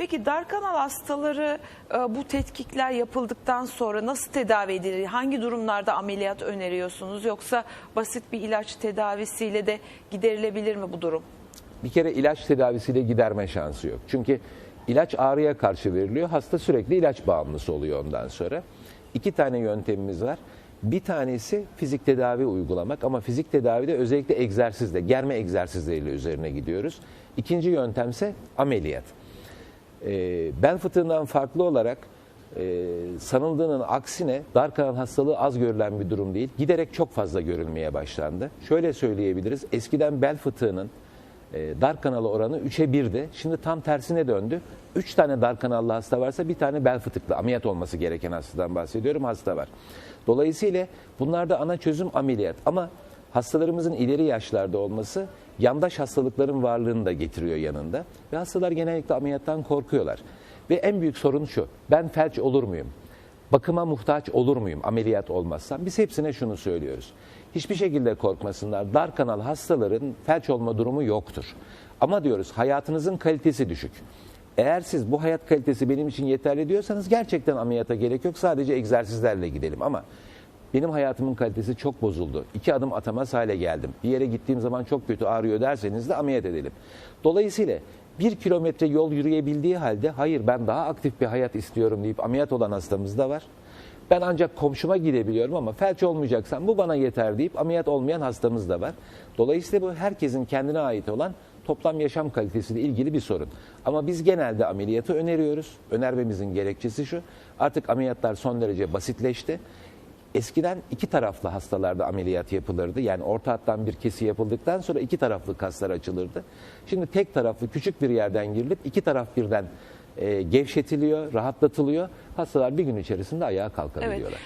Peki dar kanal hastaları e, bu tetkikler yapıldıktan sonra nasıl tedavi edilir? Hangi durumlarda ameliyat öneriyorsunuz? Yoksa basit bir ilaç tedavisiyle de giderilebilir mi bu durum? Bir kere ilaç tedavisiyle giderme şansı yok. Çünkü ilaç ağrıya karşı veriliyor. Hasta sürekli ilaç bağımlısı oluyor ondan sonra. İki tane yöntemimiz var. Bir tanesi fizik tedavi uygulamak ama fizik tedavide özellikle egzersizle, germe egzersizleriyle üzerine gidiyoruz. İkinci yöntemse ameliyat. E, bel fıtığından farklı olarak e, sanıldığının aksine dar kanal hastalığı az görülen bir durum değil. Giderek çok fazla görülmeye başlandı. Şöyle söyleyebiliriz. Eskiden bel fıtığının e, dar kanalı oranı 3'e 1'di. Şimdi tam tersine döndü. 3 tane dar kanallı hasta varsa bir tane bel fıtıklı ameliyat olması gereken hastadan bahsediyorum. Hasta var. Dolayısıyla bunlarda ana çözüm ameliyat. Ama hastalarımızın ileri yaşlarda olması yandaş hastalıkların varlığını da getiriyor yanında. Ve hastalar genellikle ameliyattan korkuyorlar. Ve en büyük sorun şu. Ben felç olur muyum? Bakıma muhtaç olur muyum ameliyat olmazsam? Biz hepsine şunu söylüyoruz. Hiçbir şekilde korkmasınlar. Dar kanal hastaların felç olma durumu yoktur. Ama diyoruz hayatınızın kalitesi düşük. Eğer siz bu hayat kalitesi benim için yeterli diyorsanız gerçekten ameliyata gerek yok. Sadece egzersizlerle gidelim ama benim hayatımın kalitesi çok bozuldu. İki adım atamaz hale geldim. Bir yere gittiğim zaman çok kötü ağrıyor derseniz de ameliyat edelim. Dolayısıyla bir kilometre yol yürüyebildiği halde hayır ben daha aktif bir hayat istiyorum deyip ameliyat olan hastamız da var. Ben ancak komşuma gidebiliyorum ama felç olmayacaksam bu bana yeter deyip ameliyat olmayan hastamız da var. Dolayısıyla bu herkesin kendine ait olan toplam yaşam kalitesiyle ilgili bir sorun. Ama biz genelde ameliyatı öneriyoruz. Önermemizin gerekçesi şu. Artık ameliyatlar son derece basitleşti. Eskiden iki taraflı hastalarda ameliyat yapılırdı. Yani orta hattan bir kesi yapıldıktan sonra iki taraflı kaslar açılırdı. Şimdi tek taraflı küçük bir yerden girilip iki taraf birden e, gevşetiliyor, rahatlatılıyor. Hastalar bir gün içerisinde ayağa kalkabiliyorlar.